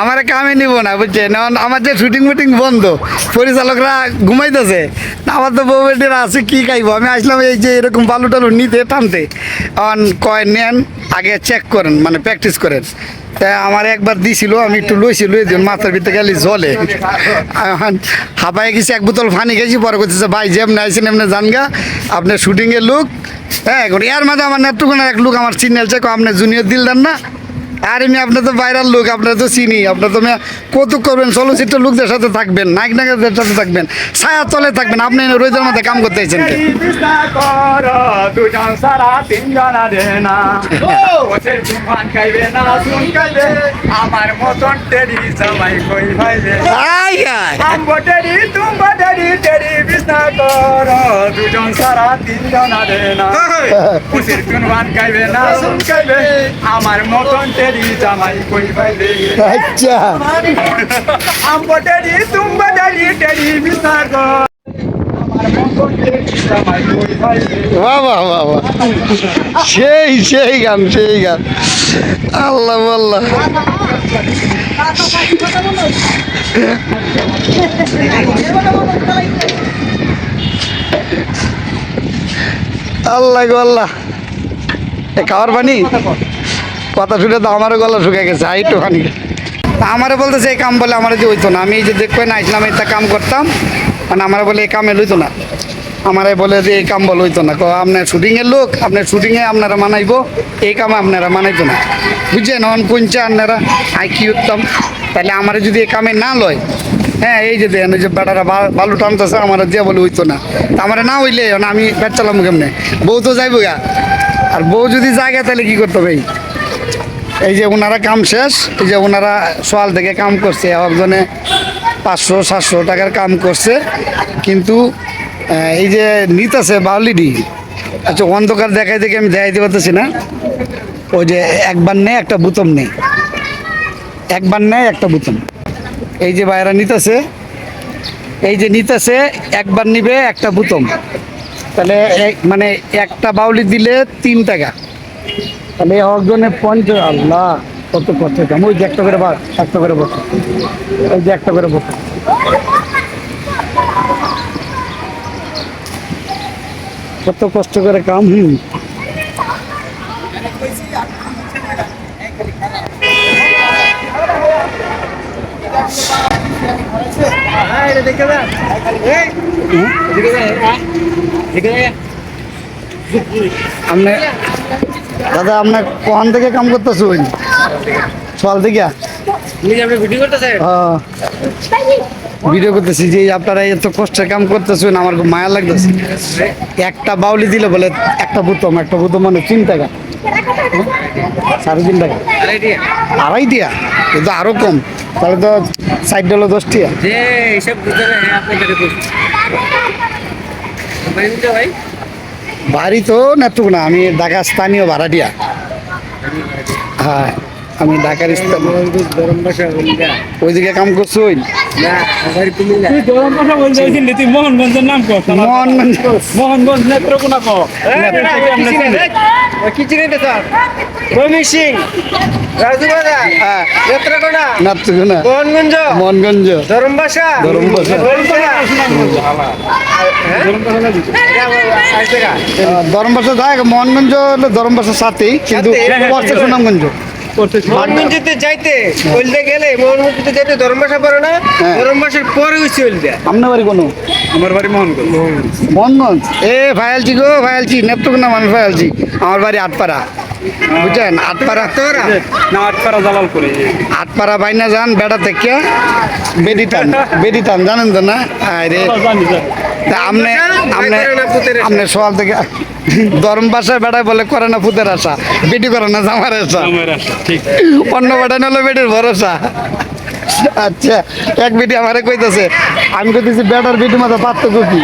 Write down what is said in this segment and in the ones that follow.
আমার কামে নিব না বুঝছেন আমার যে শুটিং ফুটিং বন্ধ, পরিচালকরা ঘুমাইতেছে। আমার তো বউ বেটিরা আছে, কী খাইবো? আমি আসলাম এই যে এরকম বালু টালু নিতে, টানতে। এখন কয়, নেন, আগে চেক করেন মানে প্র্যাকটিস করেন। তা আমার একবার দিছিল, আমি একটু লইছি লই দিন মাথার ভিতরে গেলে জলে হাঁপায় গেছি, এক বোতল ফানি গেছি পরে করতেছে ভাই, যেমনি আইসেন এমনি জানগা আপনার শুটিংয়ের লুক হ্যাঁ এখন এর মাঝে আমার নেত্রকোনা এক লুক আমার চেক আপনি জুনিয়র দিল দেন না? আর এমনি আপনার তো বাইরের লোক আপনার তো চিনি আপনার তো কৌতুক করবেন চলচ্চিত্র লোকদের সাথে থাকবেন নায়ক নায়কদের সাথে থাকবেন ছায়া তলে থাকবেন আপনি রোদের মধ্যে কাম করতে চাইছেন আমার মতন টেরি সবাই কই ভাইবে? আই আই আমগো টেরি তুমগো টেরি টেরি বিস্তা কর দুজন সারা তিনজনা দে না। না শুন আমার মতন টেরি জামাই কই ভাইবে আচ্ছা। টেরি বাহ বাহ বাহ বাহ। সেই সেই গান সেই গান। আল্লাহ আল্লাহ। আল্লাহ গো আল্লাহ। খাওয়ার পানি? কথা শুনে তো আমারও গলা শুকে গেছে আর একটু খানি আমারে বলতেছে এই কাম বলে আমার যে হইতো না। আমি যে দেখবে না আসলাম এটা কাম করতাম মানে আমার বলে এই কামে লইতো না। আমারে বলে যে এই কাম বলে হইতো না। কো আপনার শুটিংয়ের লোক, আপনার শুটিংয়ে আপনারা মানাইবো, এই কামে আপনারা মানাইতো না। বুঝছেন? অন পঞ্চা আপনারা আই কি উঠতাম তাহলে আমার যদি এই কামে না লয় হ্যাঁ এই যে দেন যে বেটারা বালু টানতেছে, আমার যে বলে হইতো না। আমার না হইলে আমি পেট চালাম কেমনে? বউ তো যাইবো গা। আর বউ যদি জায়গা তাহলে কি করতে হবে? এই? যে ওনারা কাম শেষ, এই যে ওনারা সোয়াল থেকে কাম করছে একজনে পাঁচশো, সাতশো টাকার কাম করছে। কিন্তু এই যে নিতেছে বাউলিডি আচ্ছা অন্ধকার দেখাই দেখে আমি দেখাইতে পারতেছি না। ওই যে একবার নেই একটা বুতম নেই একবার নেই একটা বুতম। এই যে বাইরা নিতেছে, এই যে নিতেছে, একবার নিবে, একটা বুতম। তাহলে মানে একটা বাউলি দিলে তিন টাকা। তাহলে একজনে পঞ্চাশ আল্লাহ কত কষ্ট কাম ওই যে একটা করে বাদ একটা করে বসে। ওই যে একটা করে বসে। কত কষ্ট করে কাম হুম। আপনি দাদা আপনার কোহান থেকে কাম করতেছুন সকাল থেকে। ভিডিও করতেছি যে আপনারা এত কষ্টের কাম করতেছেন আমার খুব মায়া লাগতেছে। একটা বাউলি দিলে বলে একটা বুতম একটা বুতম মানে তিন টাকা? সাড়ে তিন টাকা। আড়াই টিয়া। কিন্তু আরও কম। তাহলে তো সাইড হলো দশ টিয়া। এইসব হ্যাঁ ভাই। বাড়ি তো নেটুক না আমি ঢাকা স্থানীয় ভাড়াটিয়া। হ্যাঁ আমি ঢাকার ওইদিকে কাম করছুন না আমার কুমিল্লা তুই গরম কথা বলতে হয়েছিলি তুই মোহনগঞ্জের নাম কর মোহনগঞ্জ। নেত্রকোনা কি সিং। রাজু বাজার হ্যাঁ। নেত্রকোনা। নেত্রকোনা। মোহনগঞ্জ। মোহনগঞ্জ। ধরম ভাষা ধরম ভাষা। ধর্মবাসা যায় মোহনগঞ্জ হলো ধর্মবাসার সাথেই কিন্তু সুনামগঞ্জ। মোহনগঞ্জতে যাইতে বলতে গেলে মোহনগঞ্জতে যাইতে পড়ে না হ্যাঁ। পরে হচ্ছে আপনার বাড়ি কোনো? আমার বাড়ি মোহনগঞ্জ মোহনগঞ্জ এ ভায়ালছি গো মানুষ আমার বাড়ি আটপাড়া। বুঝছেন? আটপাড়া না আটপাড়া জালাল করে। আটপাড়া বাইনা যান বেড়া থেকে বেডি টান জানেন তো না? আরে জানি জানি। তা আমনে আমনে করে না পুতের আমনে সকাল থেকে ধর্ম ভাষায় বেড়ায় বলে করে না পুতের আশা। বেটি করে না জামার আশা। আসা ঠিক। অন্য বেটা নলে বেটির ভরসা। আচ্ছা এক বেটি আমারে কইতেছে আমি কইতেছি বেটার বেটি মাথা পার্থক্য কি?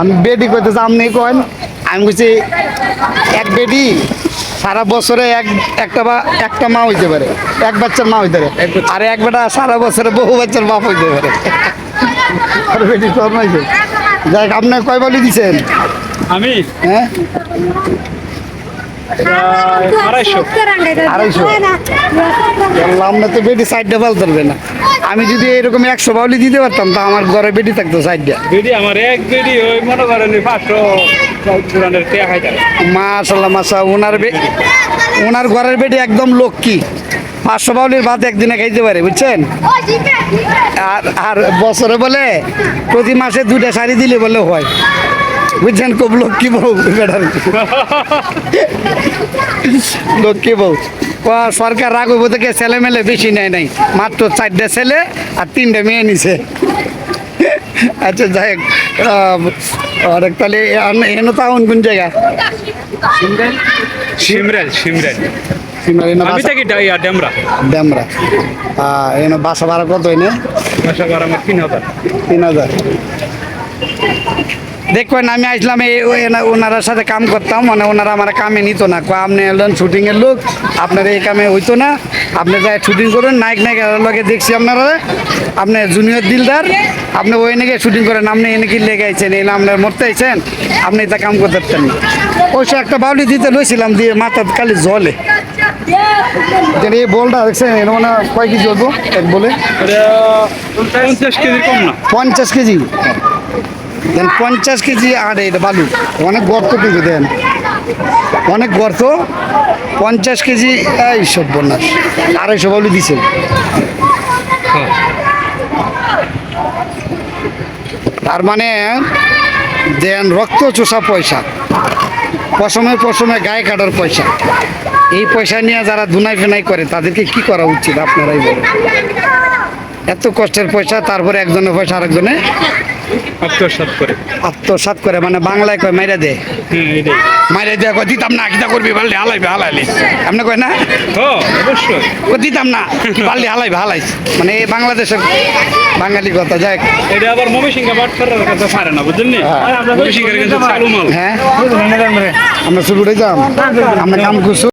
আমি বেটি কইতেছে আপনি কয়েন আমি কইছি এক বেটি সারা বছরে এক একটা বা একটা মা হইতে পারে এক বাচ্চার মা হইতে পারে। আর এক বেটা সারা বছরে বহু বাচ্চার বাপ হইতে পারে। আর বেটি শর্মাইছে যাই আপনি কয় বলি দিছেন? আমি? হ্যাঁ? আড়াইশো। আড়াইশো। আমরা তো বেটি সাইডটা পাল ধরবে না। আমি যদি এরকম একশো বাউলি দিতে পারতাম তা আমার ঘরে বেটি থাকতো সাইডটা বেডি আমার এক বেডি ওই মনে করেন পাঁচশো পুরানের টেয়া খাই মাশাল্লাহ মাসা ওনার ওনার ঘরের বেটি একদম লক্ষ্মী। পাঁচশো বাউলির ভাত একদিনে খাইতে পারে বুঝছেন? আর আর বছরে বলে প্রতি মাসে দুটা শাড়ি দিলে বলে হয়। বুঝছেন খুব লক্ষ্মী বউ বেটার লক্ষ্মী বউ সরকার রাগ হইব থেকে ছেলে মেলে বেশি নেয় নাই। মাত্র চারটে ছেলে আর তিনটে মেয়ে নিছে। আচ্ছা যাই হোক অনেক তাহলে এন তাউন কোন জায়গা? সিমরেল সিমরেল আমি বাসা থাকি ডেমরা। এনে বাসা ভাড়া কত এনে বাসা কর আমার তিন হাজার। তিন হাজার। দেখবেন আমি আসলাম এই ওনারা সাথে কাম করতাম মানে ওনারা আমার কামে নিত না। আপনি এলেন শুটিংয়ের লোক আপনার এই কামে হইতো না। আপনি যাই শুটিং করুন নায়ক নায়িকার লগে দেখছি আপনারা। আপনি জুনিয়র দিলদার আপনি ওই নাকি শুটিং করেন আপনি এনে কি লেগে আইছেন এই আপনার মরতে আইছেন আপনি এটা কাম করতে পারতেন না। একটা বাউলি দিতে লইছিলাম দিয়ে মাথা খালি জলে এই বলটা দেখছেন এটা মানে কয় কেজি হতো এক বলে? পঞ্চাশ কেজি কম না। পঞ্চাশ কেজি। দেন পঞ্চাশ কেজি আর এটা বালু। অনেক গর্ত কিন্তু দেন। অনেক গর্ত। পঞ্চাশ কেজি, এই সব বন্যাস। আড়াইশো বালু দিছে। তার মানে দেন রক্ত চোষা পয়সা। পশমে পশমে গায়ে কাটার পয়সা। এই পয়সা নিয়ে যারা ধুনাই ফেনাই করে, তাদেরকে কি করা উচিত? আপনারাই বলেন। এত কষ্টের পয়সা, তারপরে একজনের পয়সা আরেকজনে আত্মসাত করে। আত্মসাত করে মানে বাংলায় কয় মাইরা দে। হ্যাঁ মাইরা দিয়ে কয় দিতাম না কিতা করবি বাল্লি হালাইবে হালাইলি। আপনি কয় না? ও অবশ্যই। দিতাম না বাল্লি হালাইবে হালাইস মানে এই বাংলাদেশের বাঙালি কথা যাক এটা আবার মমি সিংহা বাট কথা পারে না বুঝলেন নি? মমি সিংহের কিন্তু চালু মাল। হ্যাঁ। আমরা শুরু যাম। আমরা কাম করছ